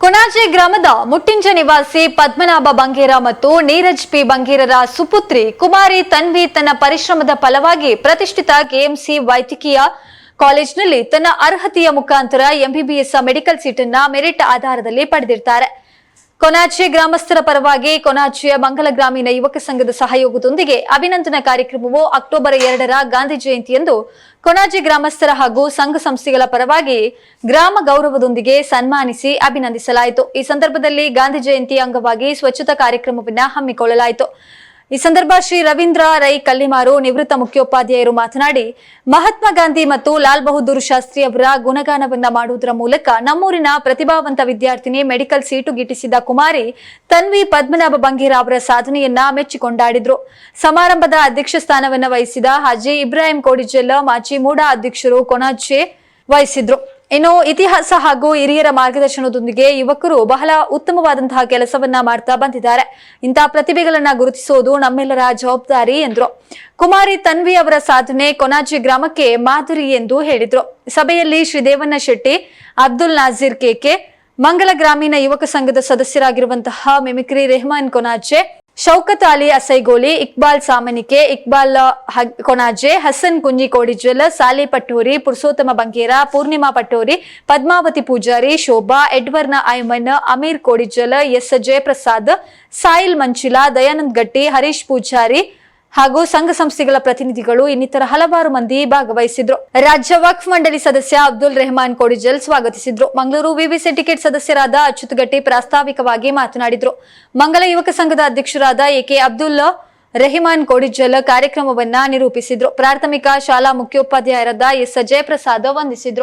ಕೊಣಾಜೆ ಗ್ರಾಮದ ಮುಟ್ಟಿಂಜ ನಿವಾಸಿ ಪದ್ಮನಾಭ ಬಂಗೇರ ಮತ್ತು ನೀರಜ್ ಪಿ ಬಂಗೇರರ ಸುಪುತ್ರಿ ಕುಮಾರಿ ತನ್ವಿ ತನ್ನ ಪರಿಶ್ರಮದ ಫಲವಾಗಿ ಪ್ರತಿಷ್ಠಿತ ಕೆಎಂಸಿ ವೈದ್ಯಕೀಯ ಕಾಲೇಜಿನಲ್ಲಿ ತನ್ನ ಅರ್ಹತೆಯ ಮುಖಾಂತರ ಎಂಬಿಬಿಎಸ್ ಮೆಡಿಕಲ್ ಸೀಟನ್ನ ಮೆರಿಟ್ ಆಧಾರದಲ್ಲಿ ಪಡೆದಿರ್ತಾರೆ. ಕೊನಾಚೆ ಗ್ರಾಮಸ್ಥರ ಪರವಾಗಿ ಕೊನಾಚಿಯ ಮಂಗಲ ಗ್ರಾಮೀಣ ಯುವಕ ಸಂಘದ ಸಹಯೋಗದೊಂದಿಗೆ ಅಭಿನಂದನಾ ಕಾರ್ಯಕ್ರಮವು ಅಕ್ಟೋಬರ್ ಎರಡರ ಗಾಂಧಿ ಜಯಂತಿಯಂದು ಕೊನಾಚಿ ಗ್ರಾಮಸ್ಥರ ಹಾಗೂ ಸಂಘ ಸಂಸ್ಥೆಗಳ ಪರವಾಗಿ ಗ್ರಾಮ ಗೌರವದೊಂದಿಗೆ ಸನ್ಮಾನಿಸಿ ಅಭಿನಂದಿಸಲಾಯಿತು. ಈ ಸಂದರ್ಭದಲ್ಲಿ ಗಾಂಧಿ ಜಯಂತಿ ಅಂಗವಾಗಿ ಸ್ವಚ್ಛತಾ ಕಾರ್ಯಕ್ರಮವನ್ನು ಹಮ್ಮಿಕೊಳ್ಳಲಾಯಿತು. ಈ ಸಂದರ್ಭ ಶ್ರೀ ರವೀಂದ್ರ ರೈ ಕಲ್ಲಿಮಾರು ನಿವೃತ್ತ ಮುಖ್ಯೋಪಾಧ್ಯಾಯರು ಮಾತನಾಡಿ, ಮಹಾತ್ಮ ಗಾಂಧಿ ಮತ್ತು ಲಾಲ್ ಬಹದ್ದೂರ್ ಶಾಸ್ತ್ರಿ ಅವರ ಗುಣಗಾನವನ್ನ ಮಾಡುವುದರ ಮೂಲಕ ನಮ್ಮೂರಿನ ಪ್ರತಿಭಾವಂತ ವಿದ್ಯಾರ್ಥಿನಿ ಮೆಡಿಕಲ್ ಸೀಟು ಗಿಟ್ಟಿಸಿದ ಕುಮಾರಿ ತನ್ವಿ ಪದ್ಮನಾಭ ಬಂಗೇರ ಅವರ ಸಾಧನೆಯನ್ನ ಮೆಚ್ಚಿಕೊಂಡಾಡಿದ್ರು. ಸಮಾರಂಭದ ಅಧ್ಯಕ್ಷ ಸ್ಥಾನವನ್ನು ವಹಿಸಿದ ಹಾಜಿ ಇಬ್ರಾಹಿಂ ಕೋಡಿಜೆಲ್ಲ ಮಾಜಿ ಮೂಡ ಅಧ್ಯಕ್ಷರು ಕೊನಾಜೆ ವಹಿಸಿದ್ರು. ಇನ್ನು ಇತಿಹಾಸ ಹಾಗೂ ಹಿರಿಯರ ಮಾರ್ಗದರ್ಶನದೊಂದಿಗೆ ಯುವಕರು ಬಹಳ ಉತ್ತಮವಾದಂತಹ ಕೆಲಸವನ್ನ ಮಾಡ್ತಾ ಬಂದಿದ್ದಾರೆ. ಇಂತಹ ಪ್ರತಿಭೆಗಳನ್ನ ಗುರುತಿಸೋದು ನಮ್ಮೆಲ್ಲರ ಜವಾಬ್ದಾರಿ ಎಂದ್ರು. ಕುಮಾರಿ ತನ್ವಿ ಅವರ ಸಾಧನೆ ಕೊನಾಜಿ ಗ್ರಾಮಕ್ಕೆ ಮಾದರಿ ಎಂದು ಹೇಳಿದ್ರು. ಸಭೆಯಲ್ಲಿ ಶ್ರೀ ದೇವಣ್ಣ ಶೆಟ್ಟಿ, ಅಬ್ದುಲ್ ನಾಜೀರ್ ಕೆಕೆ ಮಂಗಲ ಗ್ರಾಮೀಣ ಯುವಕ ಸಂಘದ ಸದಸ್ಯರಾಗಿರುವಂತಹ ಮಿಮಿಕ್ರಿ ರೆಹಮಾನ್ ಕೊನಾಜೆ ಶೌಕತ್ ಅಲಿ ಅಸೈಗೋಲಿ, ಇಕ್ಬಾಲ್ ಸಾಮನಿಕೆ, ಇಕ್ಬಾಲ್ ಕೊನಾಜೆ, ಹಸನ್ ಕುಂಜಿ ಕೋಡಿಜಲ್ ಸಾಲಿ ಪಟ್ಟೋರಿ, ಪುರುಷೋತ್ತಮ ಬಂಗೇರ ಪೂರ್ಣಿಮಾ ಪಟ್ಟೋರಿ, ಪದ್ಮಾವತಿ ಪೂಜಾರಿ, ಶೋಭಾ, ಎಡ್ವರ್ನ ಐಮನ್ ಅಮೀರ್ ಕೋಡಿಜಲ್ ಎಸ್. ಜಯಪ್ರಸಾದ್, ಸಾಯಿಲ್ ಮಂಚಿಲಾ, ದಯಾನಂದ್ ಗಟ್ಟಿ, ಹರೀಶ್ ಪೂಜಾರಿ ಹಾಗೂ ಸಂಘ ಸಂಸ್ಥೆಗಳ ಪ್ರತಿನಿಧಿಗಳು ಇನ್ನಿತರ ಹಲವಾರು ಮಂದಿ ಭಾಗವಹಿಸಿದ್ರು. ರಾಜ್ಯ ವಕ್ಫ್ ಮಂಡಳಿ ಸದಸ್ಯ ಅಬ್ದುಲ್ ರೆಹಮಾನ್ ಕೋಡಿಜಲ್ ಸ್ವಾಗತಿಸಿದ್ರು. ಮಂಗಳೂರು ವಿವಿ ಟಿಕೆಟ್ ಸದಸ್ಯರಾದ ಅಚ್ಯುತ್ ಗಟ್ಟಿ ಪ್ರಾಸ್ತಾವಿಕವಾಗಿ ಮಾತನಾಡಿದ್ರು. ಮಂಗಲ ಯುವಕ ಸಂಘದ ಅಧ್ಯಕ್ಷರಾದ ಎಕೆ ಅಬ್ದುಲ್ ರೆಹಿಮಾನ್ ಕೋಡಿಜಲ್ ಕಾರ್ಯಕ್ರಮವನ್ನ ನಿರೂಪಿಸಿದ್ರು. ಪ್ರಾಥಮಿಕ ಶಾಲಾ ಮುಖ್ಯೋಪಾಧ್ಯಾಯರಾದ ಎಸ್. ಜಯಪ್ರಸಾದ್ ವಂದಿಸಿದ್ರು.